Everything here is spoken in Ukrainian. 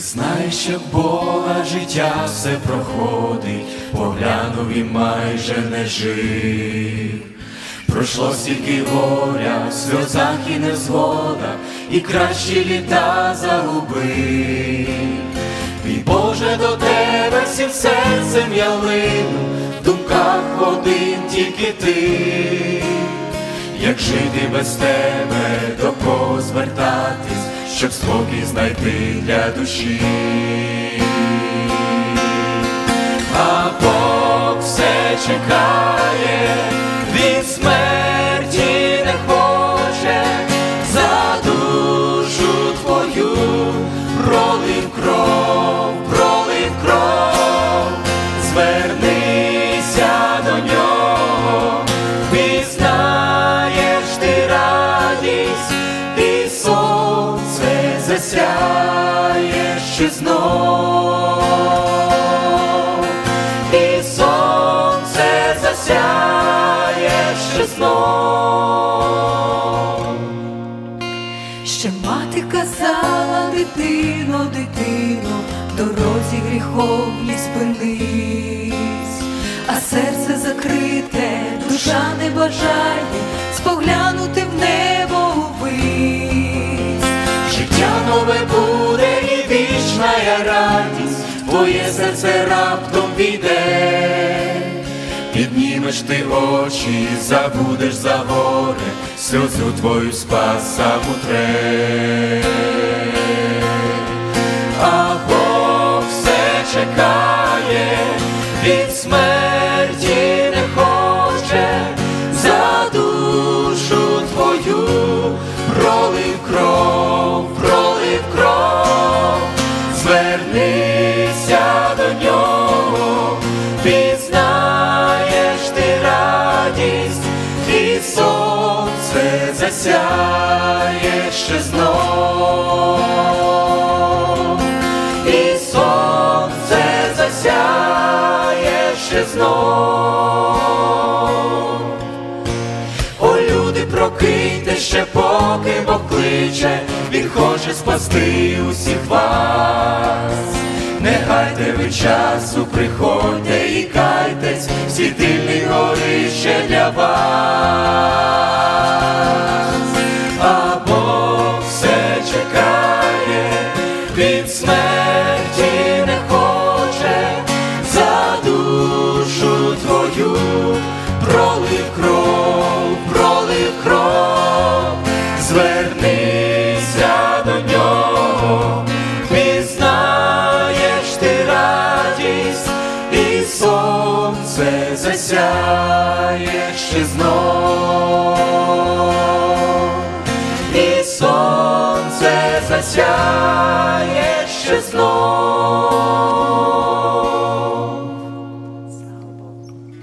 знаєш, як Бога життя все проходить, поглянув і майже не жив. Пройшло стільки горя, в сльозах і незгода, і кращі літа загубив. Мій Боже, до тебе сів серцем я лину, в думках один тільки ти, як жити без тебе, до кого звертатись, щоб спокій знайти для душі. А Бог все чекає, сонце засяє ще знов, і сонце засяє ще знов. Ще мати казала, дитино, дитино, в дорозі гріховній спинись, а серце закрите, душа не бажає споглянути в небо вічна я радість, твоє серце раптом війде, піднімеш ти очі, забудеш за горе, сльозу твою спаса утре. А Бог все чекає, від смерті радість, і сонце засяє ще знов, і сонце засяє ще знов. О, люди, прокиньте ще поки Бог кличе, Він хоче спасти усіх вас. Не гайте ви часу, приходьте і кайтесь, світильний горище для вас. А Бог все чекає, від смерті не хоче, за душу твою пролив кров, ще знов, і сонце засяє ще знов.